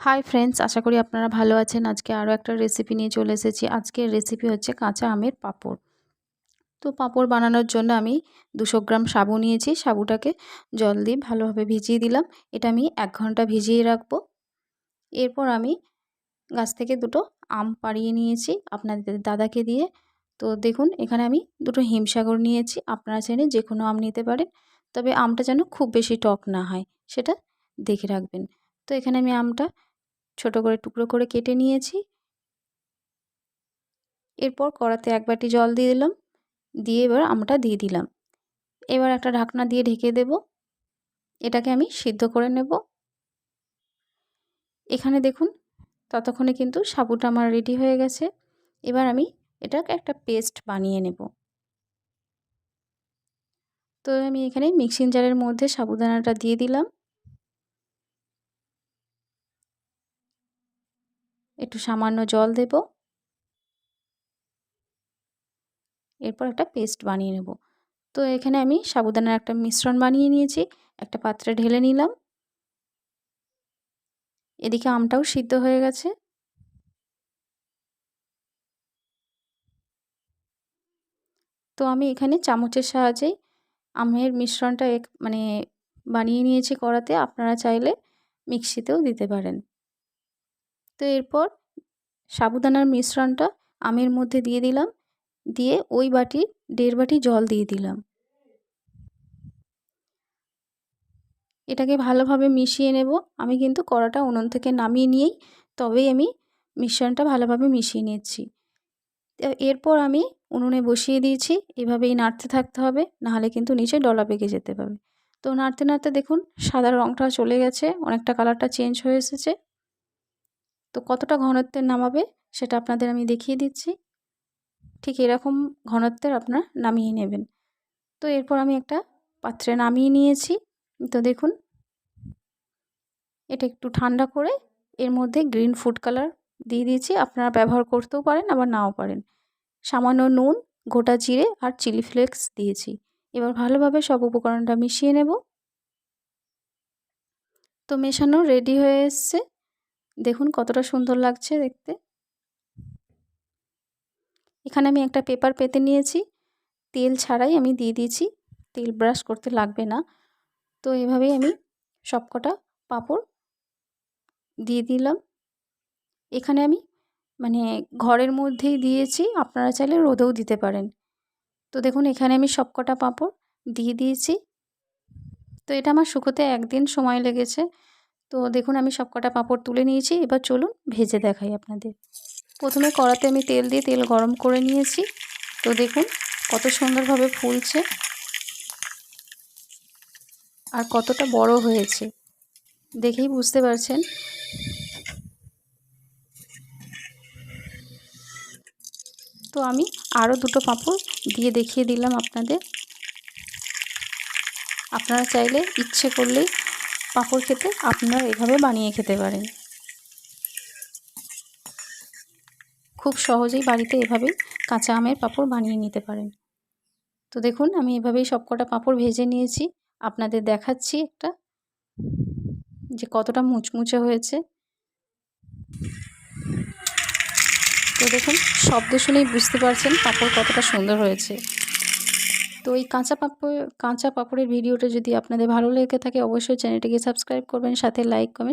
Hi friends আশা করি আপনারা ভালো আছেন। আজকে আরও একটা রেসিপি নিয়ে চলে এসেছি। আজকের রেসিপি হচ্ছে কাঁচা আমের পাঁপড়। তো পাঁপড় বানানোর জন্য আমি দুশো গ্রাম সাবু নিয়েছি। সাবুটাকে জল দিয়ে ভালোভাবে ভিজিয়ে দিলাম। এটা আমি এক ঘণ্টা ভিজিয়ে রাখব। এরপর আমি গাছ থেকে দুটো আম পাড়িয়ে নিয়েছি আপনাদের দাদাকে দিয়ে। তো দেখুন, এখানে আমি দুটো হিমসাগর নিয়েছি। আপনারা চাইলে যে কোনো আম নিতে পারেন। তবে আমটা যেন খুব বেশি টক না হয়, সেটা দেখে রাখবেন। তো এখানে আমি আমটা ছোট করে টুকরো করে কেটে নিয়েছি। এরপর কড়াতে এক বাটি জল দিয়ে দিলাম। দিয়ে এবার আমটা দিয়ে দিলাম। এবার একটা ঢাকনা দিয়ে ঢেকে দেব। এটাকে আমি সিদ্ধ করে নেব। এখানে দেখুন, ততক্ষণে কিন্তু সাবুটা আমার রেডি হয়ে গেছে। এবার আমি এটাকে একটা পেস্ট বানিয়ে নেব। তো আমি এখানে মিক্সিং জারের মধ্যে সাবুদানাটা দিয়ে দিলাম। একটু সামান্য জল দেব। এরপর একটা পেস্ট বানিয়ে নেব। তো এখানে আমি সাবুদানার একটা মিশ্রণ বানিয়ে নিয়েছি, একটা পাত্রে ঢেলে নিলাম। এদিকে আমটাও সিদ্ধ হয়ে গেছে। তো আমি এখানে চামচের সাহায্যেই আমের মিশ্রণটা এক মানে বানিয়ে নিয়েছি কড়াতে। আপনারা চাইলে মিক্সিতেও দিতে পারেন। তো এরপর সাবুদানার মিশ্রণটা আমের মধ্যে দিয়ে দিলাম। দিয়ে ওই বাটি, দেড় বাটি জল দিয়ে দিলাম। এটাকে ভালোভাবে মিশিয়ে নেব। আমি কিন্তু কড়াটা উনুন থেকে নামিয়ে নিয়েই তবেই আমি মিশ্রণটা ভালোভাবে মিশিয়ে নিচ্ছি এরপর আমি উনুনে বসিয়ে দিয়েছি। এভাবেই নাড়তে থাকতে হবে, নাহলে কিন্তু নিচে ডলা পেকে যেতে পারবে তো নাড়তে নাড়তে দেখুন সাদা রঙটা চলে গেছে, অনেকটা কালারটা চেঞ্জ হয়ে এসেছে। তো কতটা ঘনত্বের নামাবে সেটা আপনাদের আমি দেখিয়ে দিচ্ছি। ঠিক এরকম ঘনত্বের আপনার নামিয়ে নেবেন। তো এরপর আমি একটা পাত্রে নামিয়ে নিয়েছি। তো দেখুন। এটা একটু ঠান্ডা করে এর মধ্যে গ্রিন ফুড কালার দিয়ে দিয়েছি। আপনারা ব্যবহার করতেও পারেন, আবার নাও পারেন। সামান্য নুন, গোটা জিরে আর চিলি ফ্লেক্স দিয়েছি। এবার ভালোভাবে সব উপকরণটা মিশিয়ে নেব। তো মেশানো রেডি হয়ে এসছে। দেখুন কতটা সুন্দর লাগছে দেখতে। এখানে আমি একটা পেপার পেতে নিয়েছি। তেল ছাড়াই আমি দিয়ে দিয়েছি। তেল ব্রাশ করতে লাগবে না। তো এভাবেই আমি সবকটা পাপড় দিয়ে দিলাম। এখানে আমি মানে ঘরের মধ্যেই দিয়েছি। আপনারা চাইলে রোদেও দিতে পারেন। তো দেখুন এখানে আমি সবকটা পাপড় দিয়ে দিয়েছি। তো এটা আমার শুকোতে একদিন সময় লেগেছে। তো দেখুন, আমি সব কটা পাঁপড় তুলে নিয়েছি। এবার চলুন ভেজে দেখাই আপনাদের। প্রথমে কড়াতে আমি তেল দিয়ে তেল গরম করে নিয়েছি। তো দেখুন, কত সুন্দরভাবে ফুলছে আর কতটা বড় হয়েছে। দেখেই বুঝতে পারছেন। তো আমি আরও দুটো পাঁপড় দিয়ে দেখিয়ে দিলাম আপনাদের। আপনারা চাইলে ইচ্ছে করলেই পাঁপড় খেতে আপনারা এভাবে বানিয়ে খেতে পারেন। খুব সহজেই বাড়িতে এভাবেই কাঁচা আমের পাঁপড় বানিয়ে নিতে পারেন। তো দেখুন, আমি এভাবেই সব কটা পাঁপড় ভেজে নিয়েছি। আপনাদের দেখাচ্ছি একটা, যে কতটা মুচমুচে হয়েছে। তো দেখুন, শব্দ শুনেই বুঝতে পারছেন পাঁপড় কতটা সুন্দর হয়েছে। তো এই কাঁচা পাঁপড়, কাঁচা পাঁপড়ের ভিডিওটা যদি আপনাদের ভালো লেগে থাকে, অবশ্যই চ্যানেলটিকে সাবস্ক্রাইব করবেন, সাথে লাইক, কমেন্ট